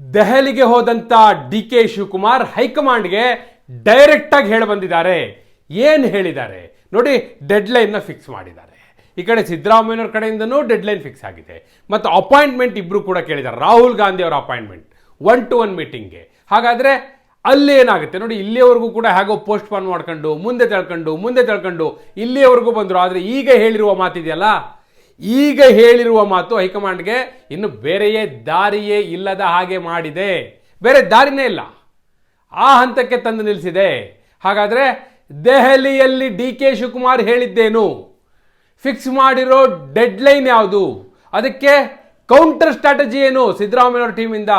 ದೆಹಲಿಗೆ ಹೋದಂಥ D K Shivakumar ಹೈಕಮಾಂಡ್ಗೆ ಡೈರೆಕ್ಟ್ ಆಗಿ ಹೇಳಿ ಬಂದಿದ್ದಾರೆ. ಏನು ಹೇಳಿದ್ದಾರೆ? ನೋಡಿ ಡೆಡ್ಲೈನ್ನ ಫಿಕ್ಸ್ ಮಾಡಿದ್ದಾರೆ. ಈ ಕಡೆ ಸಿದ್ದರಾಮಯ್ಯನವ್ರ ಕಡೆಯಿಂದನೂ ಡೆಡ್ಲೈನ್ ಫಿಕ್ಸ್ ಆಗಿದೆ. ಮತ್ತು ಅಪಾಯಿಂಟ್ಮೆಂಟ್ ಇಬ್ಬರು ಕೂಡ ಕೇಳಿದ್ದಾರೆ. ರಾಹುಲ್ ಗಾಂಧಿ ಅವರ ಅಪಾಯಿಂಟ್ಮೆಂಟ್ ಒನ್ ಟು ಒನ್ ಮೀಟಿಂಗ್ಗೆ ಹಾಗಾದರೆ ಅಲ್ಲಿ ಏನಾಗುತ್ತೆ? ನೋಡಿ, ಇಲ್ಲಿಯವರೆಗೂ ಕೂಡ ಹೇಗೋ ಪೋಸ್ಟ್ ಪಾನ್ ಮಾಡ್ಕೊಂಡು, ಮುಂದೆ ತಳ್ಕೊಂಡು ಮುಂದೆ ತಳ್ಕೊಂಡು, ಇಲ್ಲಿಯವರೆಗೂ ಬಂದರು. ಆದರೆ ಈಗ ಹೇಳಿರುವ ಮಾತಿದೆಯಲ್ಲ ಈಗ ಹೇಳಿರುವ ಮಾತು ಹೈಕಮಾಂಡ್ಗೆ ಇನ್ನು ಬೇರೆಯೇ ದಾರಿಯೇ ಇಲ್ಲದ ಹಾಗೆ ಮಾಡಿದೆ. ಬೇರೆ ದಾರಿನೇ ಇಲ್ಲ. ಆ ಹಂತಕ್ಕೆ ತಂದು ನಿಲ್ಲಿಸಿದೆ. ಹಾಗಾದರೆ ದೆಹಲಿಯಲ್ಲಿ ಡಿ ಕೆ ಶಿವಕುಮಾರ್ ಹೇಳಿದ್ದೇನು? ಫಿಕ್ಸ್ ಮಾಡಿರೋ ಡೆಡ್ಲೈನ್ ಯಾವುದು? ಅದಕ್ಕೆ ಕೌಂಟರ್ ಸ್ಟ್ರಾಟಜಿ ಏನು ಸಿದ್ದರಾಮಯ್ಯವ್ರ ಟೀಮಿಂದ?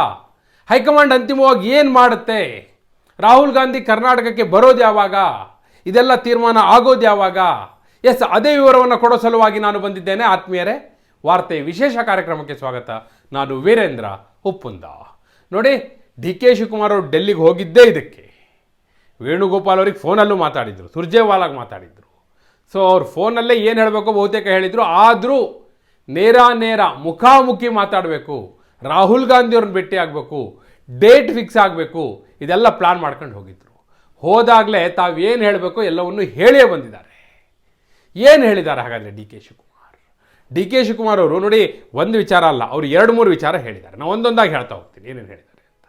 ಹೈಕಮಾಂಡ್ ಅಂತಿಮವಾಗಿ ಏನು ಮಾಡುತ್ತೆ? ರಾಹುಲ್ ಗಾಂಧಿ ಕರ್ನಾಟಕಕ್ಕೆ ಬರೋದು ಯಾವಾಗ? ಇದೆಲ್ಲ ತೀರ್ಮಾನ ಆಗೋದು ಯಾವಾಗ? ಎಸ್ ಅದೇ ವಿವರವನ್ನು ಕೊಡೋ ಸಲುವಾಗಿ ನಾನು ಬಂದಿದ್ದೇನೆ. ಆತ್ಮೀಯರೇ, ವಾರ್ತೆ ವಿಶೇಷ ಕಾರ್ಯಕ್ರಮಕ್ಕೆ ಸ್ವಾಗತ. ನಾನು ವೀರೇಂದ್ರ ಉಪ್ಪುಂದ. ನೋಡಿ, ಡಿ ಕೆ ಶಿವಕುಮಾರ್ ಅವರು ಡೆಲ್ಲಿಗೆ ಹೋಗಿದ್ದೇ ಇದಕ್ಕೆ. ವೇಣುಗೋಪಾಲ್ ಅವ್ರಿಗೆ ಫೋನಲ್ಲೂ ಮಾತಾಡಿದರು. ಸುರ್ಜೇವಾಲಾಗಿ ಮಾತಾಡಿದರು. ಸೊ ಅವ್ರು ಫೋನಲ್ಲೇ ಏನು ಹೇಳಬೇಕು ಬಹುತೇಕ ಹೇಳಿದರು. ಆದರೂ ನೇರ ನೇರ ಮುಖಾಮುಖಿ ಮಾತಾಡಬೇಕು. ರಾಹುಲ್ ಗಾಂಧಿ ಅವ್ರನ್ನ ಭೇಟಿ ಆಗಬೇಕು. ಡೇಟ್ ಫಿಕ್ಸ್ ಆಗಬೇಕು. ಇದೆಲ್ಲ ಪ್ಲಾನ್ ಮಾಡ್ಕೊಂಡು ಹೋಗಿದ್ರು. ಹೋದಾಗಲೇ ತಾವೇನು ಹೇಳಬೇಕು ಎಲ್ಲವನ್ನು ಹೇಳೇ ಬಂದಿದ್ದಾರೆ. ಏನು ಹೇಳಿದ್ದಾರೆ ಹಾಗಾದರೆ D K Shivakumar? D K Shivakumar ಅವರು ನೋಡಿ, ಒಂದು ವಿಚಾರ ಅಲ್ಲ, ಅವರು ಎರಡು ಮೂರು ವಿಚಾರ ಹೇಳಿದ್ದಾರೆ. ನಾನು ಒಂದೊಂದಾಗಿ ಹೇಳ್ತಾ ಹೋಗ್ತೀನಿ, ಏನೇನು ಹೇಳಿದ್ದಾರೆ ಅಂತ.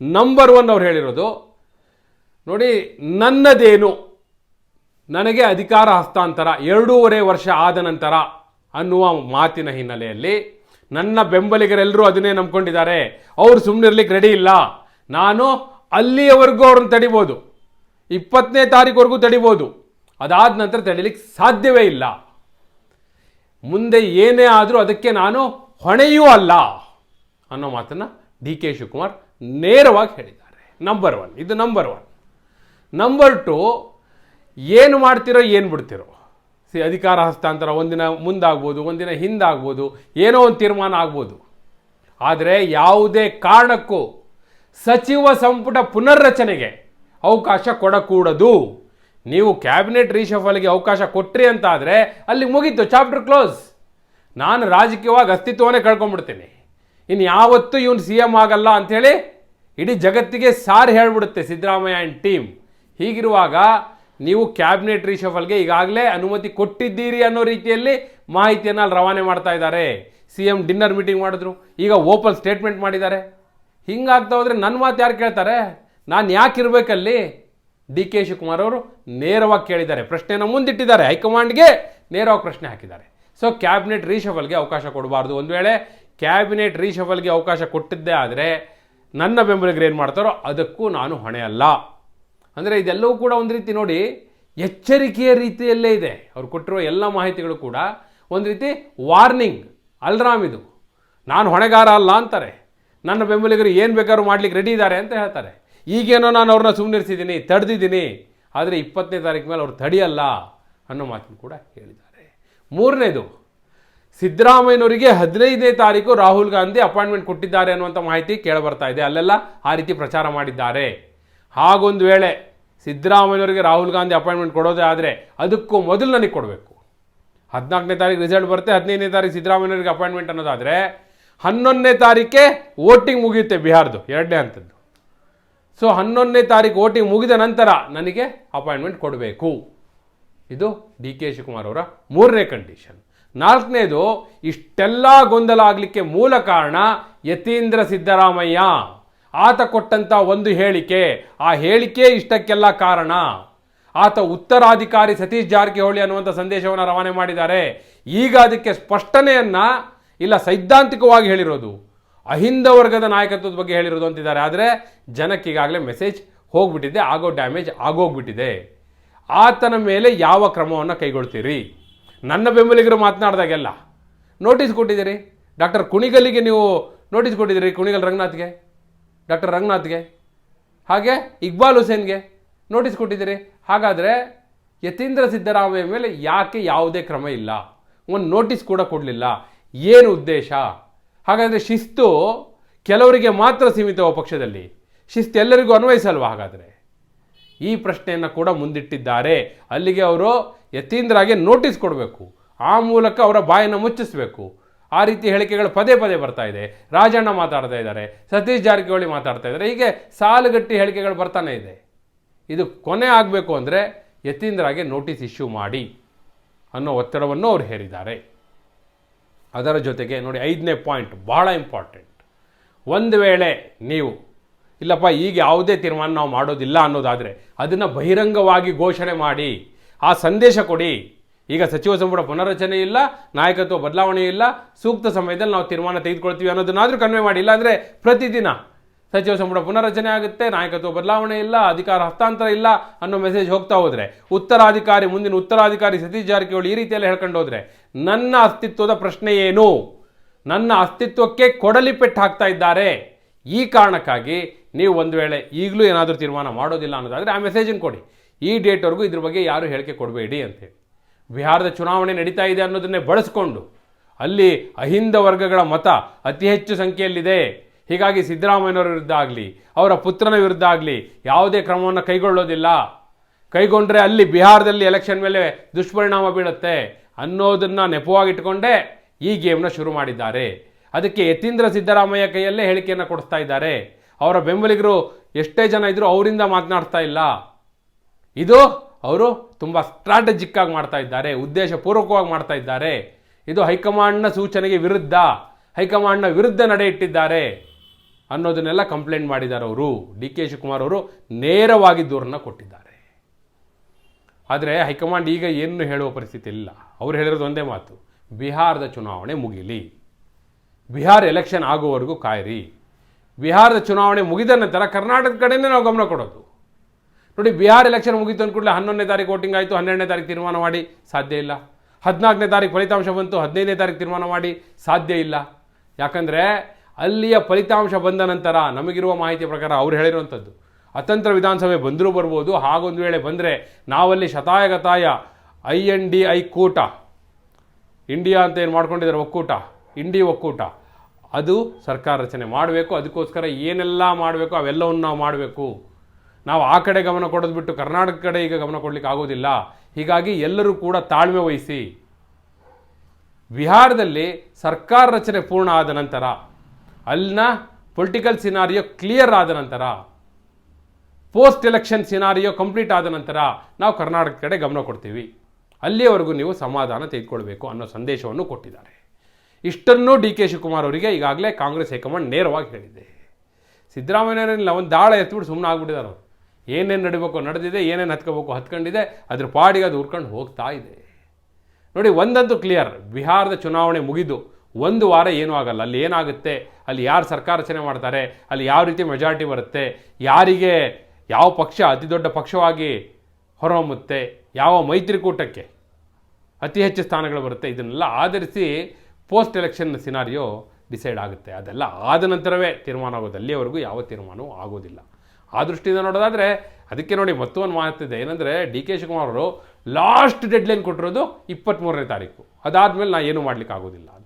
ನಂಬರ್ ಒನ್ ಅವ್ರು ಹೇಳಿರೋದು, ನೋಡಿ, ನನ್ನದೇನು, ನನಗೆ ಅಧಿಕಾರ ಹಸ್ತಾಂತರ ಎರಡೂವರೆ ವರ್ಷ ಆದ ನಂತರ ಅನ್ನುವ ಮಾತಿನ ಹಿನ್ನೆಲೆಯಲ್ಲಿ ನನ್ನ ಬೆಂಬಲಿಗರೆಲ್ಲರೂ ಅದನ್ನೇ ನಂಬ್ಕೊಂಡಿದ್ದಾರೆ. ಅವರು ಸುಮ್ಮನಿರ್ಲಿಕ್ಕೆ ರೆಡಿ ಇಲ್ಲ. ನಾನು ಅಲ್ಲಿಯವರೆಗೂ ಅವ್ರನ್ನ ತಡಿಬೋದು. ಇಪ್ಪತ್ತನೇ ತಾರೀಕುವರೆಗೂ ತಡಿಬೋದು. ಅದಾದ ನಂತರ ತಡೆಯಲಿಕ್ಕೆ ಸಾಧ್ಯವೇ ಇಲ್ಲ. ಮುಂದೆ ಏನೇ ಆದರೂ ಅದಕ್ಕೆ ನಾನು ಹೊಣೆಯೂ ಅಲ್ಲ ಅನ್ನೋ ಮಾತನ್ನು ಡಿ ಕೆ ಶಿವಕುಮಾರ್ ನೇರವಾಗಿ ಹೇಳಿದ್ದಾರೆ. ನಂಬರ್ ಒನ್ ಇದು ನಂಬರ್ ಒನ್ ನಂಬರ್ ಟು ಏನು ಮಾಡ್ತಿರೋ, ಏನು ಬಿಡ್ತಿರೋ. ಸಿ, ಅಧಿಕಾರ ಹಸ್ತಾಂತರ ಒಂದಿನ ಮುಂದಾಗ್ಬೋದು, ಒಂದಿನ ಹಿಂದಾಗ್ಬೋದು, ಏನೋ ಒಂದು ತೀರ್ಮಾನ ಆಗ್ಬೋದು. ಆದರೆ ಯಾವುದೇ ಕಾರಣಕ್ಕೂ ಸಚಿವ ಸಂಪುಟ ಪುನರ್ರಚನೆಗೆ ಅವಕಾಶ ಕೊಡಕೂಡದು. ನೀವು ಕ್ಯಾಬಿನೆಟ್ ರೀಶಫಲ್ಗೆ ಅವಕಾಶ ಕೊಟ್ರಿ ಅಂತ ಆದರೆ ಅಲ್ಲಿ ಮುಗೀತು ಚಾಪ್ಟರ್ ಕ್ಲೋಸ್ ನಾನು ರಾಜಕೀಯವಾಗಿ ಅಸ್ತಿತ್ವವನ್ನೇ ಕಳ್ಕೊಂಡ್ಬಿಡ್ತೀನಿ. ಇನ್ನು ಯಾವತ್ತೂ ಇವನು ಸಿ ಎಂ ಆಗಲ್ಲ ಅಂಥೇಳಿ ಇಡೀ ಜಗತ್ತಿಗೆ ಸಾರ್ ಹೇಳ್ಬಿಡುತ್ತೆ ಸಿದ್ದರಾಮಯ್ಯ ಆ್ಯಂಡ್ ಟೀಮ್ ಹೀಗಿರುವಾಗ ನೀವು ಕ್ಯಾಬಿನೆಟ್ ರೀಶಫಲ್ಗೆ ಈಗಾಗಲೇ ಅನುಮತಿ ಕೊಟ್ಟಿದ್ದೀರಿ ಅನ್ನೋ ರೀತಿಯಲ್ಲಿ ಮಾಹಿತಿಯನ್ನು ಅಲ್ಲಿ ರವಾನೆ ಮಾಡ್ತಾ ಇದ್ದಾರೆ. ಸಿ ಎಂ ಡಿನ್ನರ್ ಮೀಟಿಂಗ್ ಮಾಡಿದ್ರು. ಈಗ ಓಪನ್ ಸ್ಟೇಟ್ಮೆಂಟ್ ಮಾಡಿದ್ದಾರೆ. ಹಿಂಗಾಗ್ತಾ ಹೋದರೆ ನನ್ನ ಮಾತು ಯಾರು ಕೇಳ್ತಾರೆ? ನಾನು ಯಾಕೆ ಇರಬೇಕಲ್ಲಿ? ಡಿ ಕೆ ಶಿವಕುಮಾರ್ ಅವರು ನೇರವಾಗಿ ಕೇಳಿದ್ದಾರೆ. ಪ್ರಶ್ನೆಯನ್ನು ಮುಂದಿಟ್ಟಿದ್ದಾರೆ. ಹೈಕಮಾಂಡ್ಗೆ ನೇರವಾಗಿ ಪ್ರಶ್ನೆ ಹಾಕಿದ್ದಾರೆ. ಸೊ ಕ್ಯಾಬಿನೆಟ್ ರೀಶಫಲ್ಗೆ ಅವಕಾಶ ಕೊಡಬಾರ್ದು. ಒಂದು ವೇಳೆ ಕ್ಯಾಬಿನೆಟ್ ರೀಶಫಲ್ಗೆ ಅವಕಾಶ ಕೊಟ್ಟಿದ್ದೇ ಆದರೆ ನನ್ನ ಬೆಂಬಲಿಗರು ಏನು ಮಾಡ್ತಾರೋ ಅದಕ್ಕೂ ನಾನು ಹೊಣೆ ಅಲ್ಲ. ಅಂದರೆ ಇದೆಲ್ಲವೂ ಕೂಡ ಒಂದು ರೀತಿ ನೋಡಿ ಎಚ್ಚರಿಕೆಯ ರೀತಿಯಲ್ಲೇ ಇದೆ. ಅವ್ರು ಕೊಟ್ಟಿರುವ ಎಲ್ಲ ಮಾಹಿತಿಗಳು ಕೂಡ ಒಂದು ರೀತಿ ವಾರ್ನಿಂಗ್ ಅಲ್ರಾಮ್ ಇದು. ನಾನು ಹೊಣೆಗಾರ ಅಲ್ಲ ಅಂತಾರೆ. ನನ್ನ ಬೆಂಬಲಿಗರು ಏನು ಬೇಕಾದ್ರೂ ಮಾಡ್ಲಿಕ್ಕೆ ರೆಡಿ ಇದ್ದಾರೆ ಅಂತ ಹೇಳ್ತಾರೆ. ಈಗೇನೋ ನಾನು ಅವ್ರನ್ನ ಸುಮ್ಮನಿರಿಸಿದ್ದೀನಿ ತಡೆದಿದ್ದೀನಿ. ಆದರೆ ಇಪ್ಪತ್ತನೇ ತಾರೀಕು ಮೇಲೆ ಅವ್ರು ತಡೆಯಲ್ಲ ಅನ್ನೋ ಮಾತನ್ನು ಕೂಡ ಹೇಳಿದ್ದಾರೆ. ಮೂರನೇದು, ಸಿದ್ದರಾಮಯ್ಯನವರಿಗೆ ಹದಿನೈದನೇ ತಾರೀಕು ರಾಹುಲ್ ಗಾಂಧಿ ಅಪಾಯಿಂಟ್ಮೆಂಟ್ ಕೊಟ್ಟಿದ್ದಾರೆ ಅನ್ನುವಂಥ ಮಾಹಿತಿ ಕೇಳಿಬರ್ತಾ ಇದೆ. ಅಲ್ಲೆಲ್ಲ ಆ ರೀತಿ ಪ್ರಚಾರ ಮಾಡಿದ್ದಾರೆ. ಹಾಗೊಂದು ವೇಳೆ ಸಿದ್ದರಾಮಯ್ಯನವರಿಗೆ ರಾಹುಲ್ ಗಾಂಧಿ ಅಪಾಯಿಂಟ್ಮೆಂಟ್ ಕೊಡೋದೇ ಆದರೆ ಅದಕ್ಕೂ ಮೊದಲು ನನಗೆ ಕೊಡಬೇಕು. ಹದಿನಾಲ್ಕನೇ ತಾರೀಕು ರಿಸಲ್ಟ್ ಬರುತ್ತೆ, ಹದಿನೈದನೇ ತಾರೀಕು ಸಿದ್ದರಾಮಯ್ಯನವರಿಗೆ ಅಪಾಯಿಂಟ್ಮೆಂಟ್ ಅನ್ನೋದಾದರೆ ಹನ್ನೊಂದನೇ ತಾರೀಕೆ ವೋಟಿಂಗ್ ಮುಗಿಯುತ್ತೆ ಬಿಹಾರ್ದು, ಎರಡನೇ ಹಂತದ್ದು. ಸೊ ಹನ್ನೊಂದನೇ ತಾರೀಕು ವೋಟಿಂಗ್ ಮುಗಿದ ನಂತರ ನನಗೆ ಅಪಾಯಿಂಟ್ಮೆಂಟ್ ಕೊಡಬೇಕು. ಇದು ಡಿ ಕೆ ಶಿವಕುಮಾರ್ ಅವರ ಮೂರನೇ ಕಂಡೀಷನ್ ನಾಲ್ಕನೇದು, ಇಷ್ಟೆಲ್ಲ ಗೊಂದಲ ಆಗಲಿಕ್ಕೆ ಮೂಲ ಕಾರಣ ಯತೀಂದ್ರ ಸಿದ್ದರಾಮಯ್ಯ. ಆತ ಕೊಟ್ಟಂಥ ಒಂದು ಹೇಳಿಕೆ, ಆ ಹೇಳಿಕೆ ಇಷ್ಟಕ್ಕೆಲ್ಲ ಕಾರಣ. ಆತ ಉತ್ತರಾಧಿಕಾರಿ ಸತೀಶ್ ಜಾರಕಿಹೊಳಿ ಅನ್ನುವಂಥ ಸಂದೇಶವನ್ನು ರವಾನೆ ಮಾಡಿದ್ದಾರೆ. ಈಗ ಅದಕ್ಕೆ ಸ್ಪಷ್ಟನೆಯನ್ನು, ಇಲ್ಲ ಸೈದ್ಧಾಂತಿಕವಾಗಿ ಹೇಳಿರೋದು. ಅಹಿಂದ ವರ್ಗದ ನಾಯಕತ್ವದ ಬಗ್ಗೆ ಹೇಳಿರೋದು ಅಂತಿದ್ದಾರೆ. ಆದರೆ ಜನಕ್ಕೆ ಈಗಾಗಲೇ ಮೆಸೇಜ್ ಹೋಗ್ಬಿಟ್ಟಿದೆ, ಆಗೋ ಡ್ಯಾಮೇಜ್ ಆಗೋಗ್ಬಿಟ್ಟಿದೆ. ಆತನ ಮೇಲೆ ಯಾವ ಕ್ರಮವನ್ನು ಕೈಗೊಳ್ತೀರಿ? ನನ್ನ ಬೆಂಬಲಿಗರು ಮಾತನಾಡಿದಾಗೆಲ್ಲ. ನೋಟಿಸ್ ಕೊಟ್ಟಿದ್ದೀರಿ. ಡಾಕ್ಟರ್ ಕುಣಿಗಲ್ಲಿಗೆ ನೀವು ನೋಟಿಸ್ ಕೊಟ್ಟಿದ್ದೀರಿ, ಕುಣಿಗಲ್ ರಂಗನಾಥ್ಗೆ? ಡಾಕ್ಟರ್ ರಂಗನಾಥ್ಗೆ? ಹಾಗೆ ಇಕ್ಬಾಲ್ ಹುಸೇನ್ಗೆ ನೋಟಿಸ್ ಕೊಟ್ಟಿದ್ದೀರಿ. ಹಾಗಾದರೆ ಯತೀಂದ್ರ ಸಿದ್ದರಾಮಯ್ಯ ಮೇಲೆ ಯಾಕೆ ಯಾವುದೇ ಕ್ರಮ ಇಲ್ಲ? ಒಂದು ನೋಟಿಸ್ ಕೂಡ ಕೊಡಲಿಲ್ಲ. ಏನು ಉದ್ದೇಶ? ಹಾಗಾದರೆ ಶಿಸ್ತು ಕೆಲವರಿಗೆ ಮಾತ್ರ ಸೀಮಿತವ ಪಕ್ಷದಲ್ಲಿ. ಶಿಸ್ತು ಎಲ್ಲರಿಗೂ ಅನ್ವಯಿಸಲ್ವಾ ಹಾಗಾದರೆ? ಈ ಪ್ರಶ್ನೆಯನ್ನು ಕೂಡ ಮುಂದಿಟ್ಟಿದ್ದಾರೆ. ಅಲ್ಲಿಗೆ ಅವರು ಯತೀಂದ್ರಾಗೆ ನೋಟಿಸ್ ಕೊಡಬೇಕು. ಆ ಮೂಲಕ ಅವರ ಬಾಯನ್ನು ಮುಚ್ಚಿಸಬೇಕು. ಆ ರೀತಿ ಹೇಳಿಕೆಗಳು ಪದೇ ಪದೇ ಬರ್ತಾ ಇದೆ. ರಾಜಣ್ಣ ಮಾತಾಡ್ತಾ ಇದ್ದಾರೆ. ಸತೀಶ್ ಜಾರಕಿಹೊಳಿ ಮಾತಾಡ್ತಾ ಇದ್ದಾರೆ. ಹೀಗೆ ಸಾಲುಗಟ್ಟಿ ಹೇಳಿಕೆಗಳು ಬರ್ತಾನೆ ಇದೆ. ಇದು ಕೊನೆ ಆಗಬೇಕು ಅಂದರೆ ಯತೀಂದ್ರಾಗೆ ನೋಟಿಸ್ ಇಶ್ಯೂ ಮಾಡಿ ಅನ್ನೋ ಒತ್ತಡವನ್ನು ಅವರು ಹೇರಿದ್ದಾರೆ. ಅದರ ಜೊತೆಗೆ ನೋಡಿ ಐದನೇ ಪಾಯಿಂಟ್ ಭಾಳ ಇಂಪಾರ್ಟೆಂಟ್. ಒಂದು ವೇಳೆ ನೀವು, ಇಲ್ಲಪ್ಪ, ಈಗ ಯಾವುದೇ ತೀರ್ಮಾನ ನಾವು ಮಾಡೋದಿಲ್ಲ ಅನ್ನೋದಾದರೆ ಅದನ್ನು ಬಹಿರಂಗವಾಗಿ ಘೋಷಣೆ ಮಾಡಿ, ಆ ಸಂದೇಶ ಕೊಡಿ. ಈಗ ಸಚಿವ ಸಂಪುಟ ಪುನರಚನೆ ಇಲ್ಲ, ನಾಯಕತ್ವ ಬದಲಾವಣೆ ಇಲ್ಲ, ಸೂಕ್ತ ಸಮಯದಲ್ಲಿ ನಾವು ತೀರ್ಮಾನ ತೆಗೆದುಕೊಳ್ತೀವಿ ಅನ್ನೋದನ್ನಾದರೂ ಕನ್ವೆ ಮಾಡಿ, ಇಲ್ಲಾಂದರೆ ಪ್ರತಿದಿನ ಸಚಿವ ಸಂಪುಟ ಪುನರಚನೆ ಆಗುತ್ತೆ, ನಾಯಕತ್ವ ಬದಲಾವಣೆ ಇಲ್ಲ, ಅಧಿಕಾರ ಹಸ್ತಾಂತರ ಇಲ್ಲ ಅನ್ನೋ ಮೆಸೇಜ್ ಹೋಗ್ತಾ ಹೋದರೆ, ಉತ್ತರಾಧಿಕಾರಿ, ಮುಂದಿನ ಉತ್ತರಾಧಿಕಾರಿ ಸತೀಶ್ ಜಾರಕಿಹೊಳಿ ಈ ರೀತಿಯಲ್ಲಿ ಹೇಳ್ಕೊಂಡು ಹೋದರೆ, ನನ್ನ ಅಸ್ತಿತ್ವದ ಪ್ರಶ್ನೆ ಏನು? ನನ್ನ ಅಸ್ತಿತ್ವಕ್ಕೆ ಕೊಡಲಿ ಪೆಟ್ಟು ಹಾಕ್ತಾ ಇದ್ದಾರೆ. ಈ ಕಾರಣಕ್ಕಾಗಿ ನೀವು ಒಂದು ವೇಳೆ ಈಗಲೂ ಏನಾದರೂ ತೀರ್ಮಾನ ಮಾಡೋದಿಲ್ಲ ಅನ್ನೋದಾದರೆ ಆ ಮೆಸೇಜನ್ನು ಕೊಡಿ. ಈ ಡೇಟ್ವರೆಗೂ ಇದ್ರ ಬಗ್ಗೆ ಯಾರು ಹೇಳಿಕೆ ಕೊಡಬೇಡಿ ಅಂತೇಳಿ ಬಿಹಾರದ ಚುನಾವಣೆ ನಡೀತಾ ಇದೆ ಅನ್ನೋದನ್ನೇ ಬಳಸ್ಕೊಂಡು, ಅಲ್ಲಿ ಅಹಿಂದ ವರ್ಗಗಳ ಮತ ಅತಿ ಹೆಚ್ಚು ಸಂಖ್ಯೆಯಲ್ಲಿದೆ. ಹೀಗಾಗಿ ಸಿದ್ದರಾಮಯ್ಯನವರ ವಿರುದ್ಧ ಆಗಲಿ, ಅವರ ಪುತ್ರನ ವಿರುದ್ಧ ಆಗಲಿ, ಯಾವುದೇ ಕ್ರಮವನ್ನು ಕೈಗೊಳ್ಳೋದಿಲ್ಲ. ಕೈಗೊಂಡ್ರೆ ಅಲ್ಲಿ ಬಿಹಾರದಲ್ಲಿ ಎಲೆಕ್ಷನ್ ಮೇಲೆ ದುಷ್ಪರಿಣಾಮ ಬೀಳುತ್ತೆ ಅನ್ನೋದನ್ನು ನೆಪವಾಗಿಟ್ಕೊಂಡೇ ಈ ಗೇಮ್ನ ಶುರು ಮಾಡಿದ್ದಾರೆ. ಅದಕ್ಕೆ ಯತೀಂದ್ರ ಸಿದ್ದರಾಮಯ್ಯ ಕೈಯಲ್ಲೇ ಹೇಳಿಕೆಯನ್ನು ಕೊಡಿಸ್ತಾ ಇದ್ದಾರೆ. ಅವರ ಬೆಂಬಲಿಗರು ಎಷ್ಟೇ ಜನ ಇದ್ದರೂ ಅವರಿಂದ ಮಾತನಾಡ್ತಾ ಇಲ್ಲ. ಇದು ಅವರು ತುಂಬ ಸ್ಟ್ರಾಟಜಿಕ್ ಆಗಿ ಮಾಡ್ತಾ ಇದ್ದಾರೆ, ಉದ್ದೇಶಪೂರ್ವಕವಾಗಿ ಮಾಡ್ತಾ ಇದ್ದಾರೆ. ಇದು ಹೈಕಮಾಂಡ್ನ ಸೂಚನೆಗೆ ವಿರುದ್ಧ, ಹೈಕಮಾಂಡ್ನ ವಿರುದ್ಧ ನಡೆ ಇಟ್ಟಿದ್ದಾರೆ ಅನ್ನೋದನ್ನೆಲ್ಲ ಕಂಪ್ಲೇಂಟ್ ಮಾಡಿದ್ದಾರೆ ಅವರು. ಡಿ ಕೆ ಶಿವಕುಮಾರ್ ಅವರು ನೇರವಾಗಿ ದೂರನ್ನು ಕೊಟ್ಟಿದ್ದಾರೆ. ಆದರೆ ಹೈಕಮಾಂಡ್ ಈಗ ಏನು ಹೇಳುವ ಪರಿಸ್ಥಿತಿ ಇಲ್ಲ. ಅವ್ರು ಹೇಳಿರೋದು ಒಂದೇ ಮಾತು. ಬಿಹಾರದ ಚುನಾವಣೆ ಮುಗಿಲಿ. ಬಿಹಾರ್ ಎಲೆಕ್ಷನ್ ಆಗುವವರೆಗೂ ಕಾಯಿರಿ. ಬಿಹಾರದ ಚುನಾವಣೆ ಮುಗಿದ ನಂತರ ಕರ್ನಾಟಕದ ಕಡೆನೇ ನಾವು ಗಮನ ಕೊಡೋದು. ನೋಡಿ, ಬಿಹಾರ್ ಎಲೆಕ್ಷನ್ ಮುಗಿತು ಅಂದ್ಕೂಡಲೇ ಹನ್ನೊಂದನೇ ತಾರೀಕು ವೋಟಿಂಗ್ ಆಯಿತು, ಹನ್ನೆರಡನೇ ತಾರೀಕು ತೀರ್ಮಾನ ಮಾಡಿ, ಸಾಧ್ಯ ಇಲ್ಲ. ಹದಿನಾಲ್ಕನೇ ತಾರೀಕು ಫಲಿತಾಂಶ ಬಂತು, ಹದಿನೈದನೇ ತಾರೀಕು ತೀರ್ಮಾನ ಮಾಡಿ, ಸಾಧ್ಯ ಇಲ್ಲ. ಯಾಕಂದರೆ ಅಲ್ಲಿಯ ಫಲಿತಾಂಶ ಬಂದ ನಂತರ ನಮಗಿರುವ ಮಾಹಿತಿ ಪ್ರಕಾರ ಅವ್ರು ಹೇಳಿರುವಂಥದ್ದು. ಅತಂತ್ರ ವಿಧಾನಸಭೆ ಬಂದರೂ ಬರ್ಬೋದು, ಹಾಗೊಂದು ವೇಳೆ ಬಂದರೆ ನಾವಲ್ಲಿ ಶತಾಯಗತಾಯ ಐ ಎನ್ ಡಿ ಐ ಕೂಟ. ಇಂಡಿಯಾ ಅಂತ ಏನು ಮಾಡ್ಕೊಂಡಿದ್ದಾರೆ? ಒಕ್ಕೂಟ. ಇಂಡಿ ಒಕ್ಕೂಟ. ಅದು ಸರ್ಕಾರ ರಚನೆ ಮಾಡಬೇಕು, ಅದಕ್ಕೋಸ್ಕರ ಏನೆಲ್ಲ ಮಾಡಬೇಕು ಅವೆಲ್ಲವನ್ನು ನಾವು ಮಾಡಬೇಕು. ನಾವು ಆ ಕಡೆ ಗಮನ ಕೊಡೋದು ಬಿಟ್ಟು ಕರ್ನಾಟಕ ಕಡೆ ಈಗ ಗಮನ ಕೊಡಲಿಕ್ಕೆ ಆಗೋದಿಲ್ಲ. ಹೀಗಾಗಿ ಎಲ್ಲರೂ ಕೂಡ ತಾಳ್ಮೆ ವಹಿಸಿ. ಬಿಹಾರದಲ್ಲಿ ಸರ್ಕಾರ ರಚನೆ ಪೂರ್ಣ ಆದ ನಂತರ ಅಲ್ಲಿನ ಪೊಲಿಟಿಕಲ್ ಸಿನಾರಿಯೋ ಕ್ಲಿಯರ್ ಆದ ನಂತರ ಪೋಸ್ಟ್ ಎಲೆಕ್ಷನ್ ಸಿನಾರಿಯೋ ಕಂಪ್ಲೀಟ್ ಆದ ನಂತರ ನಾವು ಕರ್ನಾಟಕ ಕಡೆ ಗಮನ ಕೊಡ್ತೀವಿ. ಅಲ್ಲಿಯವರೆಗೂ ನೀವು ಸಮಾಧಾನ ತೆಗೆದುಕೊಳ್ಬೇಕು ಅನ್ನೋ ಸಂದೇಶವನ್ನು ಕೊಟ್ಟಿದ್ದಾರೆ. ಇಷ್ಟನ್ನು ಡಿ ಕೆ ಶಿವಕುಮಾರ್ ಅವರಿಗೆ ಈಗಾಗಲೇ ಕಾಂಗ್ರೆಸ್ ಹೈಕಮಾಂಡ್ ನೇರವಾಗಿ ಹೇಳಿದೆ. ಸಿದ್ದರಾಮಯ್ಯನಿಲ್ಲ ಒಂದು ದಾಳ ಎತ್ಬಿಟ್ಟು ಸುಮ್ಮನೆ ಆಗ್ಬಿಟ್ಟಿದ್ದಾರೆ ಅವರು. ಏನೇನು ನಡಿಬೇಕು, ನಡೆದಿದೆ, ಏನೇನು ಹತ್ಕೋಬೇಕು, ಹತ್ಕೊಂಡಿದೆ, ಅದ್ರ ಪಾಡಿಗೆ ಅದು ಉರ್ಕೊಂಡು ಹೋಗ್ತಾ ಇದೆ. ನೋಡಿ, ಒಂದಂತೂ ಕ್ಲಿಯರ್ ಬಿಹಾರದ ಚುನಾವಣೆ ಮುಗಿದು ಒಂದು ವಾರ ಏನೂ ಆಗಲ್ಲ. ಅಲ್ಲಿ ಏನಾಗುತ್ತೆ? ಅಲ್ಲಿ ಯಾರು ಸರ್ಕಾರ ರಚನೆ ಮಾಡ್ತಾರೆ? ಅಲ್ಲಿ ಯಾವ ರೀತಿ ಮೆಜಾರಿಟಿ ಬರುತ್ತೆ? ಯಾರಿಗೆ ಯಾವ ಪಕ್ಷ ಅತಿ ದೊಡ್ಡ ಪಕ್ಷವಾಗಿ ಹೊರಹೊಮ್ಮುತ್ತೆ? ಯಾವ ಮೈತ್ರಿಕೂಟಕ್ಕೆ ಅತಿ ಹೆಚ್ಚು ಸ್ಥಾನಗಳು ಬರುತ್ತೆ? ಇದನ್ನೆಲ್ಲ ಆಧರಿಸಿ ಪೋಸ್ಟ್ ಎಲೆಕ್ಷನ್ ಸಿನಾರಿಯೋ ಡಿಸೈಡ್ ಆಗುತ್ತೆ. ಅದೆಲ್ಲ ಆದ ನಂತರವೇ ತೀರ್ಮಾನ ಆಗೋದು. ಅಲ್ಲಿಯವರೆಗೂ ಯಾವ ತೀರ್ಮಾನವೂ ಆಗೋದಿಲ್ಲ. ಆ ದೃಷ್ಟಿಯಿಂದ ನೋಡೋದಾದರೆ, ಅದಕ್ಕೆ ನೋಡಿ ಮತ್ತೊಂದು ಮಾತಿದೆ ಏನಂದರೆ, ಡಿ ಕೆ ಶಿವಕುಮಾರ್ ಅವರು ಲಾಸ್ಟ್ ಡೆಡ್ಲೈನ್ ಕೊಟ್ಟಿರೋದು ಇಪ್ಪತ್ತ್ಮೂರನೇ ತಾರೀಕು. ಅದಾದಮೇಲೆ ನಾನು ಏನೂ ಮಾಡ್ಲಿಕ್ಕೆ ಆಗೋದಿಲ್ಲ ಅಂತೇಳಿ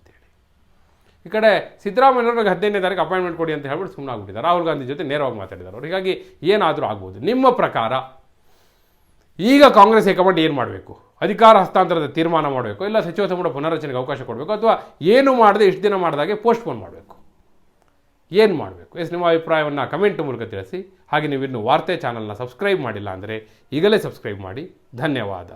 ಈ ಕಡೆ ಸಿದ್ದರಾಮಯ್ಯವ್ರಿಗೆ ಹದಿನೈದನೇ ತಾರೀಕು ಅಪಾಯಿಂಟ್ಮೆಂಟ್ ಕೊಡಿ ಅಂತ ಹೇಳ್ಬಿಟ್ಟು ಸುಮ್ಮನೆ ಆಗ್ಬಿಟ್ಟಿದ್ದಾರೆ ರಾಹುಲ್ ಗಾಂಧಿ ಜೊತೆ ನೇರವಾಗಿ ಮಾತಾಡಿದ್ದಾರೆ. ಅವ್ರು ಹೀಗಾಗಿ ಏನಾದರೂ ಆಗ್ಬೋದು. ನಿಮ್ಮ ಪ್ರಕಾರ ಈಗ ಕಾಂಗ್ರೆಸ್ ಹೈಕಮಾಂಡ್ ಏನು ಮಾಡಬೇಕು? ಅಧಿಕಾರ ಹಸ್ತಾಂತರದ ತೀರ್ಮಾನ ಮಾಡಬೇಕು? ಇಲ್ಲ ಸಚಿವ ಸಂಪುಟ ಪುನರ್ರಚನೆಗೆ ಅವಕಾಶ ಕೊಡಬೇಕು? ಅಥವಾ ಏನು ಮಾಡದೆ ಇಷ್ಟು ದಿನ ಮಾಡಿದಾಗೆ ಪೋಸ್ಟ್ಪೋನ್ ಮಾಡಬೇಕು? ಏನು ಮಾಡಬೇಕು? ಎಸ್, ನಿಮ್ಮ ಅಭಿಪ್ರಾಯವನ್ನು ಕಮೆಂಟ್ ಮೂಲಕ ತಿಳಿಸಿ. ಹಾಗೆ ನೀವು ಇನ್ನು ವಾರ್ತೆ ಚಾನಲ್ನ ಸಬ್ಸ್ಕ್ರೈಬ್ ಮಾಡಿಲ್ಲ ಅಂದರೆ ಈಗಲೇ ಸಬ್ಸ್ಕ್ರೈಬ್ ಮಾಡಿ. ಧನ್ಯವಾದ.